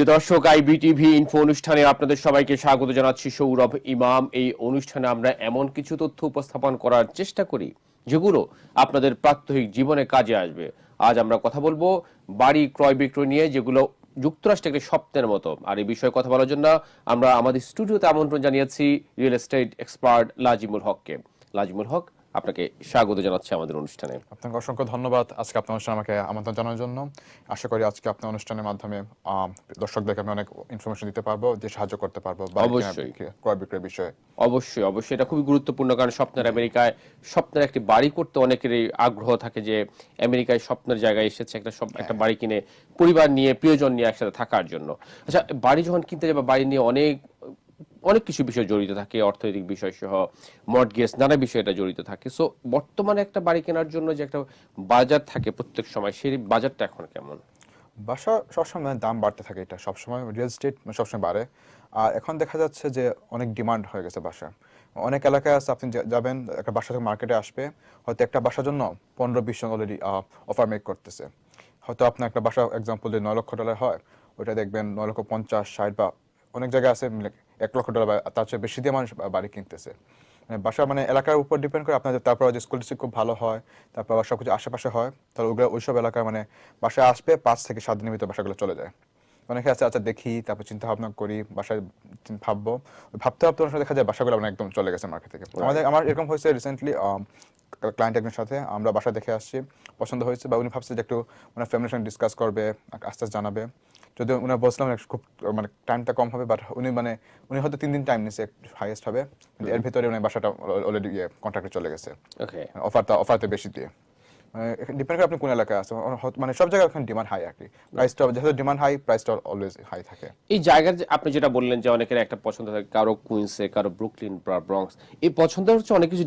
প্রিয় দর্শক IBTV info অনুষ্ঠানে আপনাদের সবাইকে স্বাগত জানাচ্ছি সৌরভ ইমাম। এই অনুষ্ঠানে আমরা এমন কিছু তথ্য উপস্থাপন করার চেষ্টা করি, যেগুলো আপনাদের প্রাত্যহিক জীবনে কাজে আসবে। আজ আমরা কথা বলব বাড়ি ক্রয় বিক্রয় নিয়ে, যেগুলো যুক্তরাষ্ট্রে একটি স্বপ্নের মতো। আর এই বিষয়ে কথা বলার জন্য আমরা আমাদের স্টুডিওতে আমন্ত্রণ জানিয়েছি রিয়েল এস্টেট এক্সপার্ট লাজিমুল হককে। লাজিমুল হক আপনাকে স্বাগত জানাচ্ছি আমাদের অনুষ্ঠানে। আপনাকে অসংখ্য ধন্যবাদ আজকে আপনার অনুষ্ঠানে আমাকে আমন্ত্রণ জানানোর জন্য। আশা করি আজকে আপনার অনুষ্ঠানের মাধ্যমে দর্শকদেরকে আমি অনেক ইনফরমেশন দিতে পারব যে সাহায্য করতে পারব অবশ্যই। ক্রয় বিক্রয়ের বিষয়ে। অবশ্যই অবশ্যই। এটা খুবই গুরুত্বপূর্ণ কারণ স্বপ্নের আমেরিকায় স্বপ্নের একটি বাড়ি করতে অনেকেরই আগ্রহ থাকে যে আমেরিকায় স্বপ্নের জায়গায় এসেছে একটা সব একটা বাড়ি কিনে পরিবার নিয়ে প্রিয়জন নিয়ে একসাথে থাকার জন্য। আচ্ছা বাড়ি যখন কিনতে যাবে বাড়ি নিয়ে অনেক অনেক কিছু বিষয় জড়িত থাকে, অর্থনৈতিক বিষয় সহ মর্টগেজ নানা বিষয় এটা জড়িত থাকে। সো বর্তমানে একটা বাড়ি কেনার জন্য যে একটা বাজার থাকে প্রত্যেক সময়, সেই বাজারটা এখন কেমন? বাসা সবসময় দাম বাড়তে থাকে এটা, সবসময় রিয়েল এস্টেট সবসময় বাড়ে। আর এখন দেখা যাচ্ছে যে অনেক ডিমান্ড হয়ে গেছে বাসা। অনেক এলাকায় আছে, আপনি যাবেন, একটা বাসা থেকে মার্কেটে আসবে, হয়তো একটা বাসার জন্য পনেরো বিশ জন অলরেডি অফার মেক করতেছে। হয়তো আপনার একটা বাসা এক্সাম্পল যদি নয় লক্ষ ডলার হয় ওটা দেখবেন নয় লক্ষ পঞ্চাশ, ষাট বা অনেক জায়গায় আছে এক লক্ষ ডলার বা তার চেয়ে বেশি দিয়ে মানুষ বাড়ি কিনতেছে। মানে বাসা মানে এলাকার উপর ডিপেন্ড করে আপনাদের তারপর যে স্কুল ডিস্ট্রিক্ট খুব ভালো হয় তারপর আবার সবকিছু আশেপাশে হয় তাহলে ওগুলো ওইসব এলাকায় মানে বাসায় আসবে পাঁচ থেকে সাত দিনের ভিতরে বাসাগুলো চলে যায়। অনেকে আছে আচ্ছা দেখি তারপর চিন্তা ভাবনা করি বাসায় ভাববো। ভাবতে ভাবতে অনেক দেখা যায় বাসাগুলো মানে একদম চলে গেছে মার্কেট থেকে। আমাদের আমার এরকম হয়েছে রিসেন্টলি ক্লায়েন্ট একজনের সাথে আমরা বাসা দেখে আসছি পছন্দ হয়েছে বা উনি ভাবছে যে একটু মানে ফ্যামিলির সঙ্গে ডিসকাস করবে আস্তে আস্তে জানাবে। যদি বলছিলাম যে খুব মানে টাইমটা কম হবে বাট উনি মানে উনি হয়তো তিন দিন টাইম নিছে হাইয়েস্ট হবে। এর ভিতরে উনি বাসাটা অলরেডি ইয়ে কন্ট্রাক্টে চলে গেছে। ওকে অফারটা অফারতে বেশি দিয়ে। ডিপেন্ড করে আপনি কোন এলাকায় আছেন। মানে সব জায়গায় এখন ডিমান্ড হাই আর কি প্রাইসটা যেহেতু ডিমান্ড হাই প্রাইসটা অলওয়েজ হাই থাকে। এই জায়গার আপনি যেটা বললেন যে অনেকের একটা পছন্দ থাকে কারও কুইন্সে কারও ব্রুকলিন বা ব্রঙ্কস এই পছন্দ হচ্ছে অনেক কিছু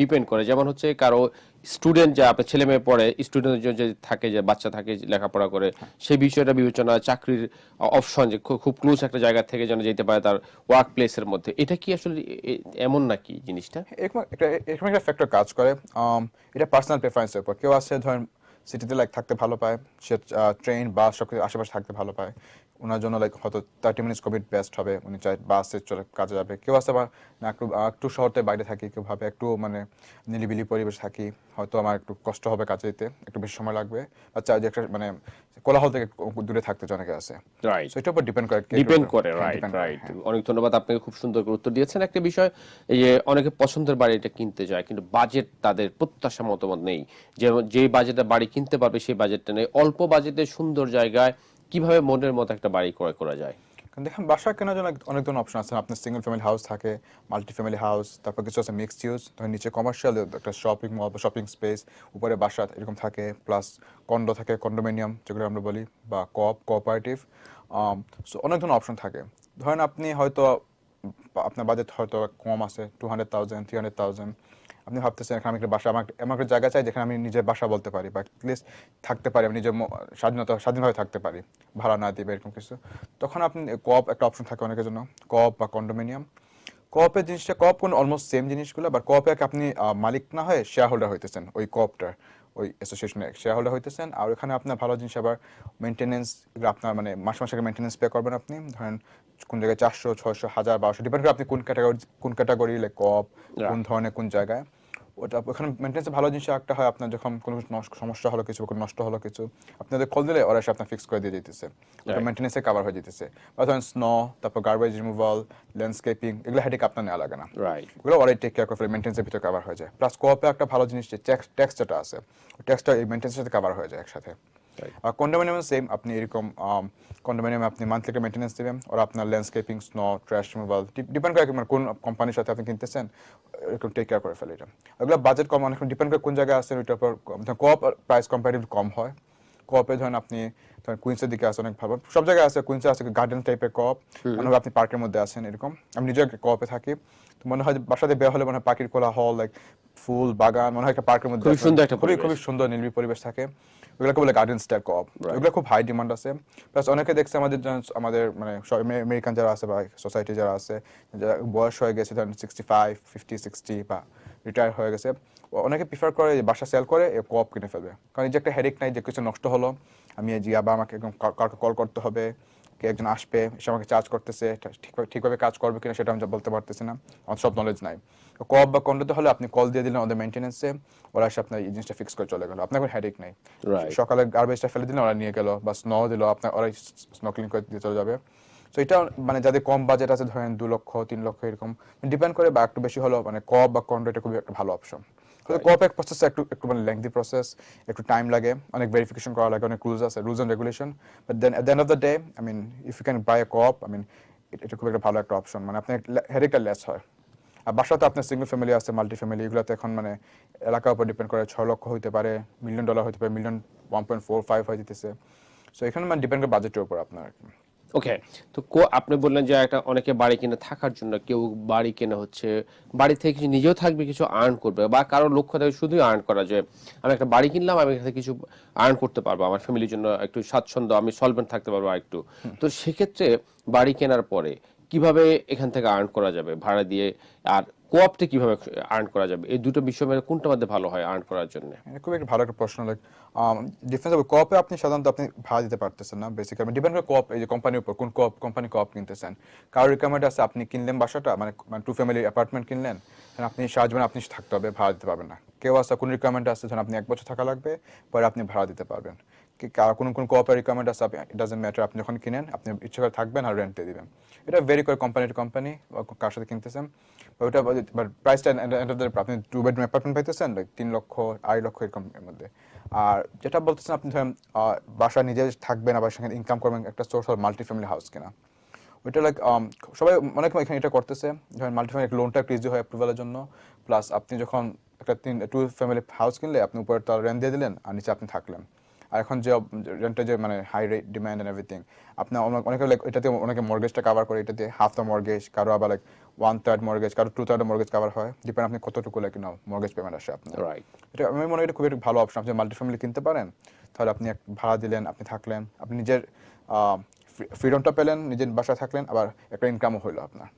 ডিপেন্ড করে। যেমন হচ্ছে কারও স্টুডেন্ট যা আপনার ছেলে মেয়ে পড়ে স্টুডেন্ট যে থাকে, যে বাচ্চা থাকে লেখাপড়া করে, সেই বিষয়টা বিবেচনা, চাকরির অপশন যে খুব- ক্লোজ একটা জায়গা থেকে যেন যেতে পারে তার ওয়ার্ক প্লেসের মধ্যে। এটা কি আসলে এমন নাকি জিনিসটা? এরকম একটা ফ্যাক্টর কাজ করে। এটা পার্সোনাল প্রেফারেন্সের উপর। কেউ আছে, ধরেন সিটিতে লাইক থাকতে ভালো পায়। সে ট্রেন বাস সব আশেপাশে থাকতে ভালো পায়। ওনার জন্য লাইক হয়তো থার্টি মিনিটস কোভিড বেস্ট হবে। উনি চাই বাসে চলে কাজে যাবে। কেউ আছে আবার না একটু একটু শহরতে বাইরে থাকি কেউ ভাবে একটু মানে নিলিবিলি পরিবেশ থাকি হয়তো আমার একটু কষ্ট হবে কাজে যেতে একটু বেশি সময় লাগবে। বা চাই যে একটা মানে কোলাহল থেকে দূরে থাকতে অনেকে আছে। রাইট সো এটার উপর ডিপেন্ড করে ডিপেন্ড করে হ্যাঁ, রাইট রাইট হ্যাঁ। অনেক ধন্যবাদ আপনাকে খুব সুন্দর করে উত্তর দিয়েছেন। একটা বিষয় যে অনেকে পছন্দের বাড়ি এটা কিনতে যায় কিন্তু বাজেট তাদের প্রত্যাশা মতামত নেই। যে যে বাজেটে বাড়ি কিনতে পারবে সেই বাজেটটা নেই। অল্প বাজেটে সুন্দর জায়গায় কীভাবে মনের মতো একটা বাড়ি ক্রয় করা যায়? দেখেন বাসা কেনার জন্য অনেক ধরনের অপশন আছে। আপনার সিঙ্গেল ফ্যামিলি হাউস থাকে মাল্টি ফ্যামিলি হাউস তারপর কিছু আছে মিক্সড ইউজ ধরেন নিচে কমার্শিয়াল একটা শপিং মল বা শপিং স্পেস উপরে বাসা, এরকম থাকে প্লাস কন্ডো থাকে কন্ডোমিনিয়াম যেগুলো আমরা বলি, বা কপ কোঅপারেটিভ সো অনেক ধরনের অপশন থাকে। ধরেন আপনি হয়তো, আপনার বাজেট হয়তো কম আছে two hundred thousand three hundred thousand আপনি ভাবতেছেন এখানে আমি একটা বাসা আমার এমন একটা জায়গা চাই যেখানে আমি নিজের বাসা বলতে পারি বা অ্যাটলিস্ট থাকতে পারি, আমি নিজের স্বাধীনতা, স্বাধীনভাবে থাকতে পারি, ভাড়া না দিবে এরকম কিছু। তখন আপনি কপ একটা অপশন থাকে অনেকের জন্য কপ বা কন্ডোমিনিয়াম কপের জিনিসটা কপ কোন অলমোস্ট সেম জিনিসগুলো বা কপে আপনি মালিক না হয়ে শেয়ার হোল্ডার হইতেছেন, ওই কপটার ওই অ্যাসোসিয়েশনের শেয়ার হোল্ডার হইতেছেন। আর ওখানে আপনার ভালো জিনিস আবার মেনটেনেন্স আপনার মানে মাসে মাসে মেনটেনেন্স পে করবেন আপনি। ধরেন কোন জায়গায় চারশো ছয়শো হাজার বারোশো ডিপেন্ড করে আপনি কোন ক্যাটাগরি কোন ক্যাটাগরি লাইক কপ কোন ধরনের কোন জায়গায়। ওটা ওখানে মেনটেন্স ভালো জিনিস একটা হয় আপনার যখন কোনো সমস্যা হলো কিছু কোনো নষ্ট হলো কিছু আপনাদের কল দিলে ওরা এসে আপনার ফিক্স করে দিয়ে দিতেছে। ওটা মেনটেন্সে কাভার হয়ে যেতেছে। বা ধরেন স্নো তারপর গার্বেজ রিমুভাল ল্যান্ডস্কেপিং এগুলো হেডেক আপনার নেওয়া লাগে না। ওগুলো ওরাই টেক কেয়ার করে মেনটেন্সের ভিতরে কাভার হয়ে যায়। প্লাস কোঅপে একটা ভালো জিনিস যে ট্যাক্স ট্যাক্স যেটা আছে ট্যাক্সটা এই মেনটেন্সের সাথে কাভার হয়ে যায় একসাথে। কন্ডোমিনিয়াম সেম আপনি এরকম কন্ডোমিনিয়ামে আপনি মান্থলি একটা মেনটেন্স দেবেন ওরা আপনার landscaping snow trash removal depend করে মানে কোন কোম্পানির সাথে আপনি কিনতেছেন এরকম টেক কেয়ার করে ফেলে এটা। ওগুলো বাজেট কম অনেক ডিপেন্ড করে কোন জায়গায় আছেন ওইটার উপর প্রাইস কম্পারেটিভ কম হয়। ধরেন আপনি ধরেন কুইন্সের দিকে আছে অনেক ভালো। সব জায়গায় আছে কুইন্সে আছে গার্ডেন টাইপের মনে হয় আপনি পার্কের মধ্যে আছেন এরকম। আমি নিজে কপে থাকি। তো মনে হয় বাসাতে বের হলে মনে হয় পাখির কোলা হল লাইক ফুল বাগান মনে হয় একটা পার্কের মধ্যে খুবই। সুন্দর খুবই খুবই সুন্দর নির্বিড় পরিবেশ থাকে। ওগুলোকে বলে গার্ডেন স্টাইল কপ. ওগুলো খুব হাই ডিমান্ড আছে। প্লাস অনেকে দেখছে আমাদের আমাদের মানে আমেরিকান যারা আছে বা সোসাইটি যারা আছে যারা বয়স হয়ে গেছে ধরেন সিক্সটি ফাইভ ফিফটি সিক্সটি বা রিটায়ার হয়ে গেছে অনেকে প্রিফার করে যে বাসা সেল করে কপ কিনে ফেলবে। কারণ এই যে একটা হেডেক নাই যে কিছু নষ্ট হলো আমি যে আবার আমাকে একদম কাউকে কল করতে হবে কে একজন আসবে এসে আমাকে চার্জ করতেছে ঠিকভাবে ঠিকভাবে কাজ করবে কিনা সেটা আমি বলতে পারতেছি না। আমার সব নলেজ নাই। কপ বা কন্ডোতে হলে আপনি কল দিয়ে দিলেন ওদের মেনটেন্যান্সে ওরা এসে আপনার এই জিনিসটা ফিক্স করে চলে গেল। আপনার কোনো হেডেক নেই. সকালে গার্বেজটা ফেলে দিলেন ওরা নিয়ে গেল বা স্নো দিল আপনার ওরা স্নোকলিং করে দিয়ে চলে যাবে। তো এটা মানে যাদের কম বাজেট আছে ধরেন দু লক্ষ তিন লক্ষ এরকম ডিপেন্ড করে বা একটু বেশি হলো মানে কপ বা কন্ডো এটা খুবই একটা ভালো অপশন কপ এক প্রসেস একটু একটু মানে লেংদি প্রসেস একটু টাইম লাগে অনেক ভেরিফিকেশন করা লাগে অনেক রুলস আছে rules and regulation but then at the end of the day I mean if you can buy a co-op I mean এটা খুব একটা ভালো একটা অপশন মানে আপনার হেডেকটা লেস হয়। আর বাসাতে আপনার সিঙ্গেল ফ্যামিলি আছে মাল্টি ফ্যামিলি এগুলোতে এখন মানে এলাকার উপর ডিপেন্ড করে ছয় লক্ষ হইতে পারে মিলিয়ন ডলার হইতে পারে million one point four five হয়ে যেতেছে। সো এখানে মানে ডিপেন্ড করে বাজেটের উপর আপনার। ওকে তো কো- আপনি বললেন যে একটা অনেকে বাড়ি কিনে থাকার জন্য কেউ বাড়ি কেনা হচ্ছে বাড়ি থেকে কিছু নিজেও থাকবে কিছু আর্ন করবে বা কারও লক্ষ্য থাকে শুধুই আর্ন করা যায় আমি একটা বাড়ি কিনলাম আমি এখানে কিছু আর্ন করতে পারব আমার ফ্যামিলির জন্য একটু স্বাচ্ছন্দ্য আমি সলভেন্ট থাকতে পারব একটু। তো সেক্ষেত্রে বাড়ি কেনার পরে কীভাবে এখান থেকে আর্ন করা যাবে? ভাড়া দিয়ে আর কোঅপটা কীভাবে আর্ন করা যাবে? এই দুটো বিষয় মধ্যে কোনটা মধ্যে ভালো হয় আর্ন করার জন্য? খুব একটা ভালো একটা প্রশ্ন লাইক ডিফারেন্স হবে কপে আপনি সাধারণত আপনি ভাড়া দিতে পারতেছেন না বেসিক্যালি ডিপেন্ড করে কপ এই যে কোম্পানির উপর, কোন কোঅপ কোম্পানি কপ কিনতেছেন। কারোর রিকোয়ারমেন্ট আছে, আপনি কিনলেন বাসাটা মানে টু ফ্যামিলি অ্যাপার্টমেন্ট কিনলেন আপনি সারা জীবন আপনি থাকতে হবে, ভাড়া দিতে পারবেন না। কেউ আছে, কোন রিকোয়ারমেন্ট আছে, ধরুন আপনি এক বছর থাকা লাগবে, পরে আপনি ভাড়া দিতে পারবেন। কোন কোন কোঅপের রিকোয়ারমেন্ট আছে ইট ডাজেন্ট ম্যাটার আপনি যখন কিনেন, আপনি ইচ্ছে করে থাকবেন আর রেন্ট দিয়ে দিবেন। এটা ভেরি করে কোম্পানি টু কোম্পানি কার সাথে কিনতেছেন। ওটা প্রাইসটা আপনি টু বেডরুম অ্যাপার্টমেন্ট পাইতেছেন তিন লক্ষ, আড়াই লক্ষ এরকম এর মধ্যে। আর যেটা বলতেছেন আপনি ধরেন বাসা নিজে থাকবেন, আবার সেখানে ইনকাম করবেন, একটা সোর্স মাল্টি ফ্যামিলি হাউস কিনা। ওইটা লাইক সবাই অনেক এখানে এটা করতেছে ধরেন মাল্টি ফ্যামিলি লোনটা একটু ইজি হয় অ্যাপ্রুভালের জন্য প্লাস আপনি যখন একটা তিন টু ফ্যামিলি হাউস কিনলে আপনি উপরে তার রেন্ট দিয়ে দিলেন আর নিচে আপনি থাকলেন। আর এখন যে রেন্টের যে মানে high rate demand and everything আপনার অনেক- অনেকে লাইক এটাতে অনেকে মর্গেজটা কাভার করে এটাতে হাফ দ্য মর্গেজ কারও আবার লাইক ওয়ান থার্ড মর্গেজ কারও টু থার্ড মর্গেজ কাভার হয় ডিপেন্ড আপনি কতটুকু লাইক নাও মর্গেজ পেমেন্ট আসে আপনার। রাইট এটা আমি মনে হয় এটা খুবই একটা ভালো অপশন আপনি মাল্টি ফ্যামিলি কিনতে পারেন তাহলে আপনি এক ভাড়া দিলেন আপনি থাকলেন আপনি নিজের ফ্রিডমটা পেলেন নিজের বাসায় থাকলেন আবার একটা ইনকামও হইল আপনার।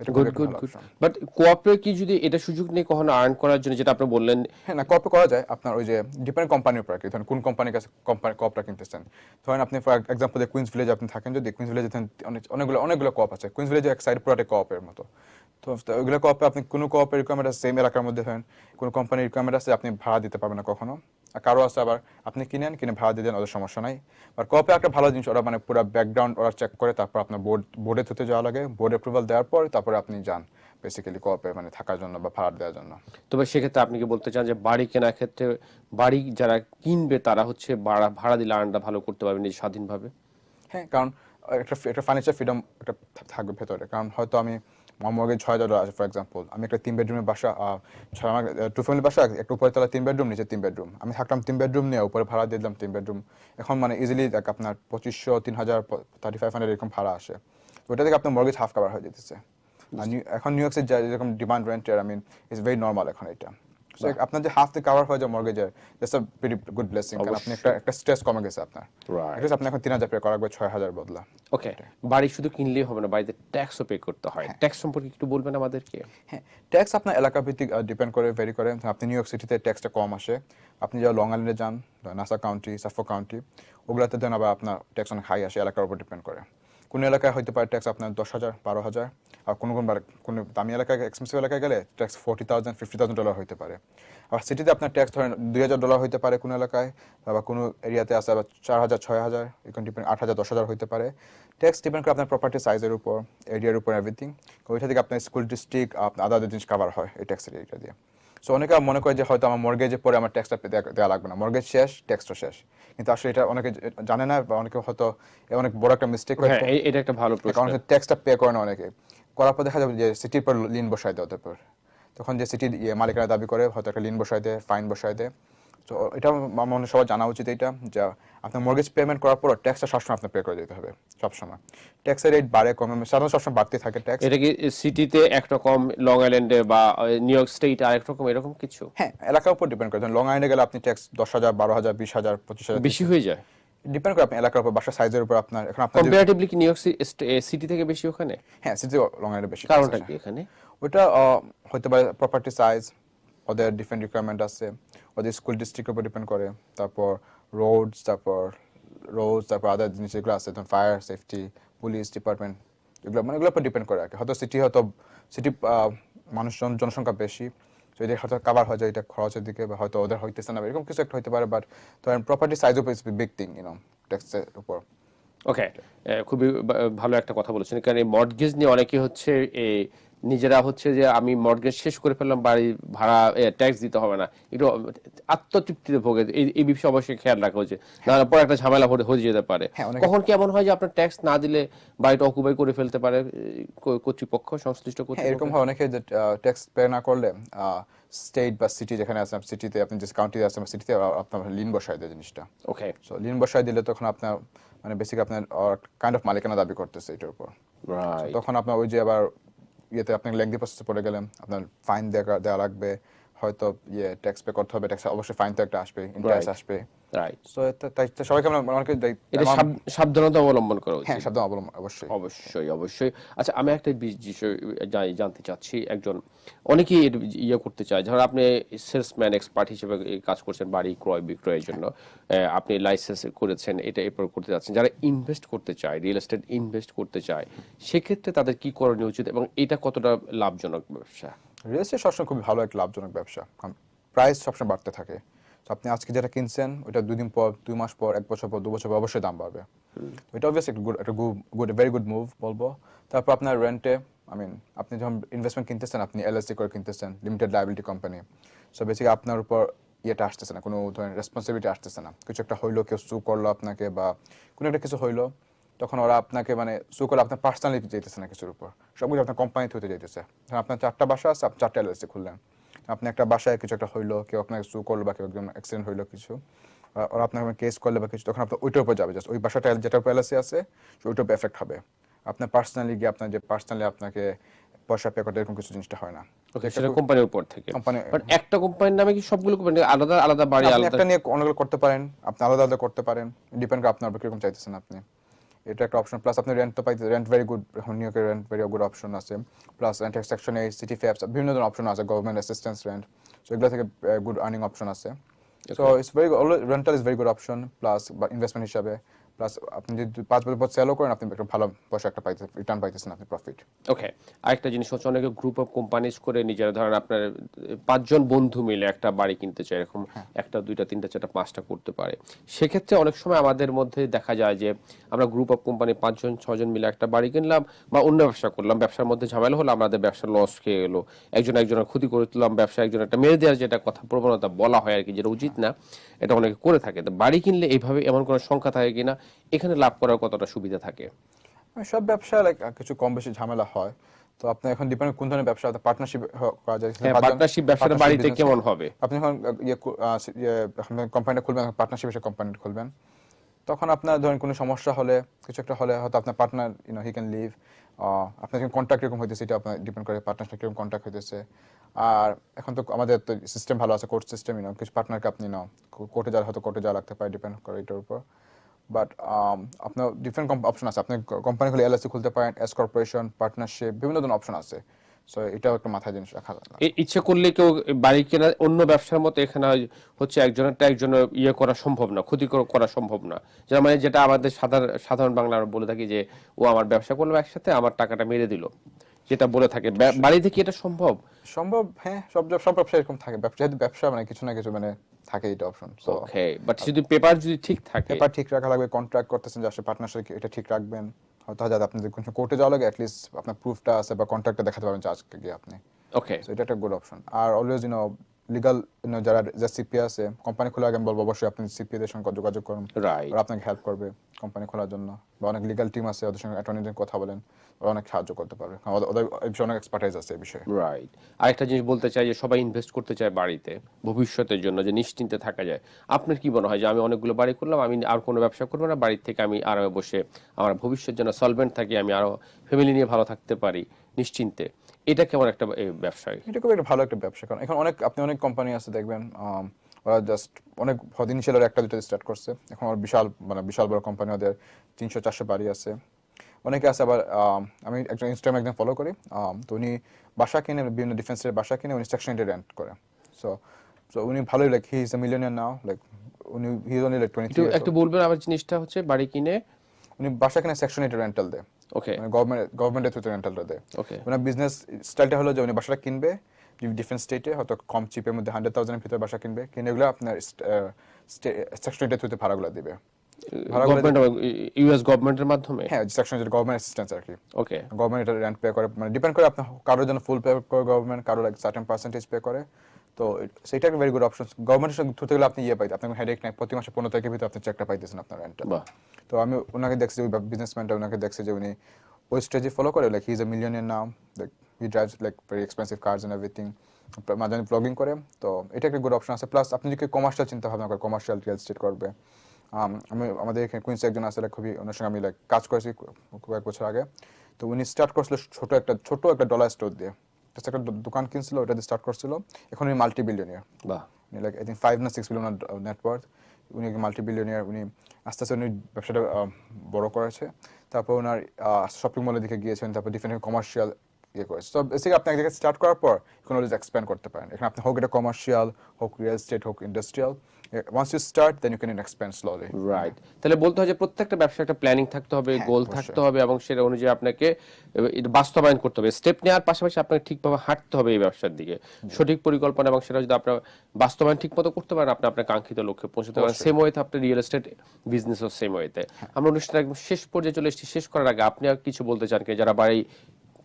গুড গুড গুড বাট কোঅপে কি যদি এটা সুযোগ নেই কখনো আর্ন করার জন্য যেটা আপনি বললেন? হ্যাঁ না করা যায়। আপনার ওই যে ডিপেন্ড কোম্পানির উপর ধরেন কোন কোম্পানির কাছে কোম্পানি কিনতেছেন? ধরেন আপনি ফর এক্সাম্পল কুইন্স ভিলেজে আপনি থাকেন যদি কুইন্স ভিলেজে অনেক অনেকগুলো অনেকগুলো কপ আছে। কুইন্স ভিলেজে এক সাইড পুরোটা কপের মতো। তো ওইগুলো কপে আপনি কোনো কপের রিকোয়ারমেন্ট আছে? সেম এলাকার মধ্যে ধরেন কোনো কোম্পানির রিকোয়ারমেন্ট আছে আপনি ভাড়া দিতে পারবেন না কখনো? আর কারও আছে আবার আপনি কিনেন কিনে ভাড়া দিয়ে দেন ওদের সমস্যা নাই। আর কপে একটা ভালো জিনিস ওরা মানে পুরো ব্যাকগ্রাউন্ড ওরা চেক করে তারপর আপনার বোর্ড বোর্ডে থুতে যাওয়া লাগে। বোর্ড অ্যাপ্রুভাল দেওয়ার পর তারপরে আপনি যান বেসিক্যালি কপে মানে থাকার জন্য বা ভাড়া দেওয়ার জন্য। তবে সেক্ষেত্রে আপনি কি বলতে চান যে বাড়ি কেনার ক্ষেত্রে বাড়ি যারা কিনবে তারা হচ্ছে ভাড়া ভাড়া দিলে আর্নটা ভালো করতে পারবে নিজে স্বাধীনভাবে? হ্যাঁ কারণ একটা একটা ফার্নিচার ফ্রিডম একটা থাকবে ভেতরে। কারণ হয়তো আমি আমার মর্গে ছয় হাজার ডলার আছে ফর এক্সাম্পল আমি একটা তিন বেডরুমের বাসা ছয় আমার টু ফ্যামিলি বাসা একটা উপরে তলা তিন বেডরুম নিচে তিন বেডরুম আমি থাকলাম তিন বেডরুম নিয়ে উপরে ভাড়া দিয়ে দিলাম তিন বেডরুম এখন মানে ইজিলি আপনার পঁচিশশো তিন হাজার থার্টি ফাইভ হান্ড্রেড এরকম ভাড়া আসে। তো ওটা থেকে আপনার মর্গেজ হাফ কাভার হয়ে যেতেছে। এখন নিউ ইয়র্কের যা যেরকম demand রেন্টের I mean it's very normal এখন এটা। আপনার যে হাফ কাভার হয়ে যায় মর্গেজের that's a very good blessing কারণ আপনি একটা একটা স্ট্রেস কমে গেছে আপনার. At আপনি এখন তিন হাজার পে করা লাগবে ছয় হাজার বদলা। ওকে বাড়ি শুধু কিনলেই হবে না বাড়িতে ট্যাক্সও পে করতে হয়। ট্যাক্স সম্পর্কে একটু বলবেন আমাদেরকে? হ্যাঁ ট্যাক্স আপনার এলাকা ভিত্তিক ডিপেন্ড করে ভেরি করে। আপনি নিউ ইয়র্ক সিটিতে ট্যাক্সটা কম আসে আপনি যা লং আইল্যান্ডে যান নাসা কাউন্টি সাফো কাউন্টি ওগুলোতে দেন আবার আপনার ট্যাক্স অনেক হাই আসে এলাকার উপর ডিপেন্ড করে। কোন এলাকায় হতে পারে ট্যাক্স আপনার দশ হাজার, বারো হাজার, আর কোনো কোন কোনো দামি এলাকায় এক্সপেন্সিভ এলাকায় গেলে tax forty thousand fifty thousand dollar হতে পারে। আর সিটিতে আপনার ট্যাক্স ধরেন দুই হাজার ডলার হতে পারে কোনো এলাকায় বা কোনো এরিয়াতে আছে আবার চার হাজার, ছয় হাজার, এখন ডিপেন্ড আট হাজার, দশ হাজার হতে পারে। ট্যাক্স ডিপেন্ড করে আপনার প্রপার্টি সাইজের উপর এরিয়ার উপর এভরিথিং ওইটা থেকে আপনার স্কুল ডিস্ট্রিক্ট আপনার আদার জিনিস কাভার হয় এই ট্যাক্সের এটা দিয়ে। সো অনেকে মনে করে যে হয়তো আমার মর্গেজে পরে আমার ট্যাক্সটা দেওয়া লাগবে না। মর্গেজ শেষ ট্যাক্সটা শেষ। কিন্তু আসলে এটা অনেকে জানে না বা অনেকে হয়তো অনেক বড় একটা মিস্টেক হ্যাঁ এটা একটা ভালো কারণ ট্যাক্সটা পে করে না অনেকে। করার পর দেখা যাবে যে সিটির পর লিন বসায় দেয় ওদের পর। তখন যে সিটির মালিকেরা মালিকরা দাবি করে হয়তো একটা লিন বসায় দেয় ফাইন বসায় দেয়। তো এটা আমার মনে সবার জানা উচিত এটা যে আপনার মর্গেজ পেমেন্ট করার পর ট্যাক্সটা সবসময় আপনার পে করে দিতে হবে সবসময়। ট্যাক্সের রেট বাড়ে কমে সাধারণত সবসময় বাড়তে থাকে ট্যাক্স এটা কি সিটিতে একরকম লং আইল্যান্ডে বা নিউ ইয়র্ক স্টেট আরেক রকম এরকম কিছু? হ্যাঁ এলাকার উপর ডিপেন্ড করে। লং আইনে গেলে আপনি ট্যাক্স দশ হাজার বারো হাজার বিশ হাজার পঁচিশ হাজার বেশি হয়ে যায়? ডিপেন্ড করে আপনি এলাকার উপর বাসার সাইজের উপর আপনার এখন আপনার কম্পারেটিভলি কি নিউ ইয়র্ক সিটি থেকে বেশি ওখানে? হ্যাঁ সিটি লং আইনে বেশি। কারণটা কি এখানে? ওটা হতে পারে প্রপার্টি সাইজ ওদের ডিফারেন্ট রিকোয়ারমেন্ট আছে। ওদের স্কুল ডিস্ট্রিক্টের উপর ডিপেন্ড করে। তারপর রোডস তারপর রোড তারপর আদার জিনিস যেগুলো আছে যেমন ফায়ার সেফটি পুলিশ ডিপার্টমেন্ট এগুলো মানে এগুলোর উপর ডিপেন্ড করে আর কি। হয়তো সিটি হয়তো সিটি মানুষজন জনসংখ্যা বেশি তো হয়তো কাভার হয়ে যায় এটা খরচের দিকে বা হয়তো ওদের হইতেছে না এরকম কিছু একটা হইতে পারে বাট ধরেন প্রপার্টি সাইজ উপর ইস বিগ থিং ইউনো ট্যাক্সের উপর। ওকে খুবই ভালো একটা কথা বলেছেন। কারণ এই মর্টগেজ নিয়ে অনেকে হচ্ছে এ, নিজেরা হচ্ছে যে আমি মর্টগেজ শেষ করে ফেললাম বাড়ি ভাড়া ট্যাক্স দিতে হবে না। একটু আত্মতৃপ্তিতে ভোগে এই বিষয়ে অবশ্যই খেয়াল রাখা উচিত। নাহলে পরে একটা ঝামেলা হয়ে হয়ে যেতে পারে। হ্যাঁ, কখন কি এমন হয় যে আপনার ট্যাক্স না দিলে বাড়িটা অকুপাই করে ফেলতে পারে কর্তৃপক্ষ সংশ্লিষ্ট হ্যাঁ এরকম হয় অনেকে যে ট্যাক্স পে না করলে স্টেট বা সিটি যেখানে আছে সিটিতে আপনি যে কাউন্টিতে আছেন সিটিতে আপনার লিন বসায় দেয় জিনিসটা। ওকে সো লিন বসায় দিলে তখন আপনার মানে বেসিক আপনার কাইন্ড অফ মালিকানা দাবি করতেছে এটার উপর। তখন আপনার ওই যে আবার ইয়েতে আপনি লেংদি প্রসেসে পড়ে গেলেন আপনার ফাইন দেওয়া দেওয়া লাগবে হয়তো ইয়ে ট্যাক্স পে করতে হবে ট্যাক্স অবশ্যই ফাইন তো একটা আসবে ইন্টারেস্ট আসবে। রাইট সো তাই সবাইকে আমরা অনেকে এটা সাবধানতা অবলম্বন করা উচিত। হ্যাঁ সাবধান অবলম্বন অবশ্যই। অবশ্যই অবশ্যই। আচ্ছা আমি একটা বিষয় জানতে চাচ্ছি। একজন অনেকেই ইয়ে করতে চায়। ধর আপনি সেলসম্যান এক্সপার্ট হিসেবে কাজ করছেন বাড়ি ক্রয় বিক্রয়ের জন্য। আহ, আপনি লাইসেন্স করেছেন এটা এরপর করতে যাচ্ছেন। যারা ইনভেস্ট করতে চায় রিয়েল এস্টেট ইনভেস্ট করতে চায় সেক্ষেত্রে তাদের কি করণীয় উচিত এবং এটা কতটা লাভজনক ব্যবসা? রিয়েল এস্টেট সবসময় খুবই ভালো একটা লাভজনক ব্যবসা। প্রাইস সবসময় বাড়তে থাকে। তো আপনি আজকে যেটা কিনছেন ওইটা দুই দিন পর দুই মাস পর এক বছর পর দু বছর পর অবশ্যই দাম বাড়বে। এটা অবভিয়াসলি একটা গুড একটা গুড ভেরি গুড মুভ বলব। তারপর আপনার রেন্টে আই মিন আপনি যখন ইনভেস্টমেন্ট কিনতেছেন আপনি এলএসসি করে কিনতেছেন limited liability company so basically আপনার উপর ইয়েটা আসতেছে না কোনো ধরনের রেসপন্সিবিলিটি আসতেছে না। কিছু একটা হইল কেউ সু করল আপনাকে বা কোনো একটা কিছু হইল তখন ওরা আপনাকে মানে সু করে আপনার পার্সোনালি যেতেছে না কিছুর উপর। সবকিছু আপনার কোম্পানি থ্রুতে যেতেছে। আপনার চারটা বাসা আছে আপনি চারটা এলএসসি খুললেন। আপনি একটা বাসায় কিছু একটা হইল কেউ আপনাকে সু করল বা কেউ একজন অ্যাক্সিডেন্ট হইল কিছু ওরা আপনার কেস করলে বা কিছু তখন আপনার ওইটার উপর যাবে জাস্ট ওই বাসাটা যেটার উপর এলএসসি আছে ওইটার উপর এফেক্ট হবে। আপনার পার্সোনালি গিয়ে আপনার যে পার্সোনালি আপনাকে পয়সা পে করতে এরকম কিছু জিনিসটা হয় না। ওকে সেটা কোম্পানির উপর থেকে। কোম্পানি বাট একটা কোম্পানির নামে কি সবগুলো কোম্পানি আলাদা আলাদা বাড়ি আপনি আলাদা একটা নিয়ে অনেকগুলো করতে পারেন আপনি আলাদা আলাদা করতে পারেন ডিপেন্ড করে আপনার উপর কীরকম চাইতেছেন আপনি। এটা একটা অপশন প্লাস আপনি রেন্ট তো পাইতে রেন্ট ভেরি গুড ইয়র্কের রেন্ট ভেরি গুড অপশন আছে। প্লাস রেন্ট সেকশনে সিটি ফ্যাপস বিভিন্ন ধরনের অপশন আছে গভর্নমেন্ট অ্যাসিস্ট্যান্স রেন্ট সো এগুলো থেকে গুড আর্নিং অপশন আছে। So it's very rental is very good option plus investment হিসাবে। প্লাস আপনি যদি পাঁচ বছর পর সেলও করেন আপনি একটা ভালো পয়সা একটা পাইতে রিটার্ন পাইতেছেন আপনি প্রফিট ওকে আরেকটা জিনিস হচ্ছে অনেকে গ্রুপ অফ কোম্পানিজ করে নিজেরা ধরেন আপনার পাঁচজন বন্ধু মিলে একটা বাড়ি কিনতে চায় এরকম একটা দুইটা তিনটা চারটা পাঁচটা করতে পারে। সেক্ষেত্রে অনেক সময় আমাদের মধ্যে দেখা যায় যে আমরা গ্রুপ অফ কোম্পানি পাঁচজন ছজন মিলে একটা বাড়ি কিনলাম বা অন্য ব্যবসা করলাম ব্যবসার মধ্যে ঝামেলা হলো আমাদের ব্যবসা লস খেয়ে গেলো একজন একজনের ক্ষতি করে তুললাম ব্যবসা একজন একটা মেরে দেওয়ার যেটা কথা প্রবণতা বলা হয় আর কি যেটা উচিত না এটা অনেকে করে থাকে। তো বাড়ি কিনলে এইভাবে এমন কোনো সংখ্যা থাকে কিনা? এখানে লাভ করার কতটা সুবিধা থাকে? সব ব্যবসা কিছু কম বেশি ঝামেলা হয়। তো আপনি এখন ডিপেন্ড কোন ধরনের ব্যবসা পার্টনারশিপ করা যায়। হ্যাঁ পার্টনারশিপ ব্যবসাটা বাড়িতে কেমন হবে। আপনি যখন ইয়ে কু- আহ, সি- ইয়ে কোম্পানিটা খুলবেন পার্টনারশিপ এসে কোম্পানি খুলবেন। তখন আপনার ধরেন কোনো সমস্যা হলে কিছু একটা হলে হয়তো আপনার partner you know he can live আপনার যখন কন্ট্যাক্ট এরকম হইতেছে এটা আপনার ডিপেন্ড করে পার্টনারশিপ কীরকম কন্ট্যাক্ট হইতেছে। আর এখন তো আমাদের তো সিস্টেম ভালো আছে কোর্ট সিস্টেম ইউনো কিছু পার্টনারকে আপনি নাও কোর্টে যাওয়া হয়তো কোর্টে যাওয়া লাগতে পারে ডিপেন্ড করে এটার উপর। বাট আপনার ডিফারেন্ট অপশন আছে। আপনি কোম্পানি খুলে এলএসসি খুলতে পারেন এস কর্পোরেশন পার্টনারশিপ বিভিন্ন ধরনের অপশন আছে। সো এটাও একটা মাথায় জিনিস রাখা ইচ্ছে করলে কেউ বাড়ি কেনা অন্য ব্যবসার মতো এখানে হচ্ছে একজনেরটা একজনের ইয়ে করা সম্ভব না, ক্ষতি করা সম্ভব না। যেটা মানে যেটা আমাদের সাধারণ সাধারণ বাংলা বলে থাকি যে, ও আমার ব্যবসা করল একসাথে, আমার টাকাটা মেরে দিল। যেটা বলে থাকে বাড়িতে কি এটা সম্ভব? সম্ভব হ্যাঁ সব সব ব্যবসা এরকম থাকে। যেহেতু ব্যবসা মানে কিছু না কিছু মানে থাকে এটা অপশন ওকে বাট যদি পেপার যদি ঠিক থাকে পেপার ঠিক রাখা লাগবে কন্ট্রাক্ট করতেছেন যে আসলে পার্টনারশিপ এটা ঠিক রাখবেন হয়তো যাতে আপনি যদি কোনো কোর্টে যাওয়া লাগে অ্যাটলিস্ট আপনার প্রুফটা আছে বা কন্ট্রাক্টটা দেখাতে পারবেন আজকে গিয়ে আপনি। ওকে সো এটা একটা good option R always you know legal you know যারা যে সিপি আছে কোম্পানি খোলার আগে আমি বলব অবশ্যই আপনি সিপি দের সঙ্গে যোগাযোগ করুন। রাইট আপনাকে হেল্প করবে কোম্পানি খোলার জন্য। বা অনেক লিগাল টিম আছে ওদের সঙ্গে অ্যাটর্নিদের কথা বলেন। অনেক সাহায্য করতে পারবে। ওদের- বিষয়ে অনেক এক্সপার্টাইজ আছে এই বিষয়ে। রাইট আরেকটা জিনিস বলতে চাই যে সবাই ইনভেস্ট করতে চায় বাড়িতে ভবিষ্যতের জন্য যে নিশ্চিন্তে থাকা যায়। আপনার কি মনে হয় যে আমি অনেকগুলো বাড়ি করলাম আমি আর কোনো ব্যবসা করব না বাড়ির থেকে আমি আরামে বসে আমার ভবিষ্যৎ যেন সলভেন্ট থাকি আমি আরও ফ্যামিলি নিয়ে ভালো থাকতে পারি নিশ্চিন্তে। এটা কেমন একটা এ, ব্যবসায়? এটা খুব একটা ভালো একটা ব্যবসা কারণ এখন অনেক আপনি অনেক কোম্পানি আছে দেখবেন ওরা জাস্ট অনেক ইনিশিয়াল একটা দুটো স্টার্ট করছে। এখন বিশাল মানে বিশাল বড় কোম্পানি ওদের তিনশো চারশো বাড়ি আছে। অনেকে আছে আবার আমি একজন ইনস্টাগ্রাম একজন ফলো করি তো উনি বাসা কিনে বিভিন্ন ডিফেন্সের বাসা কিনে উনি সেকশন রেন্ট করে। সো সো উনি ভালোই like he is a millionaire now like উনি হিজ অনলি লাইক একটু টোয়েন্টি একটু বলবেন আবার জিনিসটা হচ্ছে বাড়ি কিনে? উনি বাসা কিনে সেকশন এইট রেন্টাল দেয়। ওকে মানে গভর্নমেন্ট গভর্নমেন্টের থ্রুতে রেন্টালটা দেয়। ওকে ওনার বিজনেস স্টাইলটা হলো যে উনি বাসাটা কিনবে ডিফেন্স স্টেটে হয়তো কম চিপের মধ্যে হান্ড্রেড থাউজেন্ডের ভিতরে বাসা কিনবে কিনে এগুলো আপনার সেকশন এইটের থ্রুতে ভাড়াগুলো দিবে। গভর্নমেন্ট ইউএস গভর্নমেন্টের মাধ্যমে? হ্যাঁ সেকশন এইটের গভর্নমেন্ট অ্যাসিস্ট্যান্স আর কি। ওকে গভর্নমেন্ট এটা রেন্ট পে করে মানে ডিপেন্ড করে আপনার কারোর জন্য ফুল পে করে গভর্নমেন্ট কারোর লাইক সার্টেন পার্সেন্টেজ পে করে। তো সেটা একটা ভেরি গুড অপশন গভর্নমেন্টের সঙ্গে গেলে আপনি ইয়ে পাইতে আপনার হেডেক নাই। প্রতি মাসে পনেরো তারিখের ভিতরে আপনি চেকটা পাইতেছেন আপনার রেন্টটা তো আমি ওনাকে দেখছি ওই বিজনেসম্যানটা ওনাকে দেখছি যে উনি ওই স্টেজে ফলো করে লাইক হি ইজ এ মিলিয়নের নাম like he drives like very expensive cars and everything মাঝে ব্লগিং করে। তো এটা একটা গুড অপশন আছে। প্লাস আপনি যদি কমার্শিয়াল চিন্তা ভাবনা করেন কমার্শিয়াল রিয়েল এস্টেট করবে। আম, আমি আমাদের এখানে কুইন্সে একজন আছে খুবই ওনার সঙ্গে আমি লাইক কাজ করেছি কয়েক বছর আগে। তো উনি স্টার্ট করছিল ছোট একটা ছোট একটা ডলার স্টোর দিয়ে। একটা দোকান কিনছিল ওটা দিয়ে স্টার্ট করছিল। এখন উনি মাল্টি বিলিয়নিয়ার উনি লাইক আই থিঙ্ক ফাইভ না সিক্স বিলিয়ন নেটওয়ার্ক উনি মাল্টি বিলিয়নিয়ার উনি আস্তে আস্তে উনি ব্যবসাটা বড় করেছে। তারপর ওনার শপিং মলের দিকে গিয়েছেন তারপর ডিফারেন্ট কমার্শিয়াল ইয়ে করেছে। তো বেসিক আপনি এক জায়গায় স্টার্ট করার পর কোনো এক্সপ্যান্ড করতে পারেন। এখানে আপনি হোক এটা কমার্শিয়াল হোক রিয়েল এস্টেট হোক industrial once you start then you can expand slowly right তাহলে বলতে হয় যে প্রত্যেকটা ব্যবসা একটা প্ল্যানিং থাকতে হবে হ্যাঁ, গোল অবশ্যই। থাকতে হবে এবং সেটা অনুযায়ী আপনাকে এটা বাস্তবায়ন করতে হবে। স্টেপ নেওয়ার পাশাপাশি আপনাকে ঠিকভাবে হাঁটতে হবে এই ব্যবসার দিকে। সঠিক পরিকল্পনা এবং সেটা যদি আপনার বাস্তবায়ন ঠিক মতো করতে পারেন আপনি আপনার কাঙ্ক্ষিত লক্ষ্যে পৌঁছতে পারেন। সেম ওয়েতে আপনি রিয়েল এস্টেট বিজনেসও সেম ওয়েতে হ্যাঁ। আমরা অনুষ্ঠানের একদম শেষ পর্যায়ে চলে এসেছি। শেষ করার আগে আপনি আর কিছু বলতে চান কি? যারা বাড়ি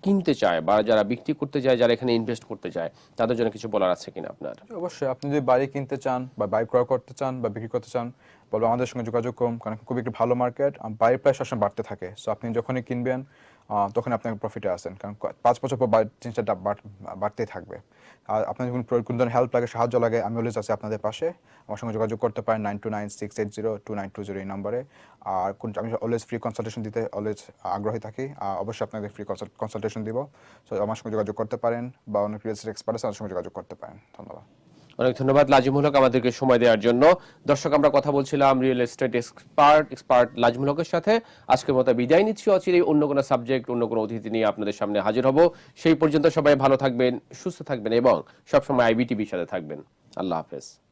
কিনতে চায় বা যারা বিক্রি করতে চায়, যারা এখানে ইনভেস্ট করতে চায়, তাদের জন্য কিছু বলার আছে কিনা আপনার? অবশ্যই, আপনি যদি বাড়ি কিনতে চান বা বাড়ি ক্রয় করতে চান বা বিক্রি করতে চান বলব আমাদের সঙ্গে যোগাযোগ করুন, কারণ খুবই একটি ভালো মার্কেট বাড়ির প্রায় সবসময় বাড়তে থাকে। সো আপনি যখনই কিনবেন তখন আপনি প্রফিটে আসেন। কারণ পাঁচ বছর পর জিনিসটা বাড়তেই থাকবে। আর আপনার যখন কোনো ধরনের হেল্প লাগে, সাহায্য লাগে, আমি অলওয়েজ আছি আপনাদের পাশে। আমার সঙ্গে যোগাযোগ করতে পারেন nine two nine six eight zero two nine two zero এই নম্বরে আর কোন আমি অলওয়েজ ফ্রি কনসালটেশন দিতে অলওয়েজ আগ্রহী থাকি। অবশ্যই আপনাদের ফ্রি কনসালটেশন দিব। সো আমার সঙ্গে যোগাযোগ করতে পারেন বা অনেক রিয়েল এক্সপার্ট আছে আমার সঙ্গে যোগাযোগ করতে পারেন। ধন্যবাদ। অনেক ধন্যবাদ লাজিমুলক আমাদেরকে সময় দেওয়ার জন্য। দর্শক, আমরা কথা বলছিলাম রিয়েল এস্টেট এক্সপার্ট এক্সপার্ট লাজিমুলকের সাথে। আজকের মতো বিদায় নিচ্ছি অচিরে অন্য কোনো সাবজেক্ট অন্য কোনো অতিথি নিয়ে আপনাদের সামনে হাজির হব। সেই পর্যন্ত সবাই ভালো থাকবেন, সুস্থ থাকবেন এবং সবসময় আইবিটিভির সাথে থাকবেন। আল্লাহ হাফেজ।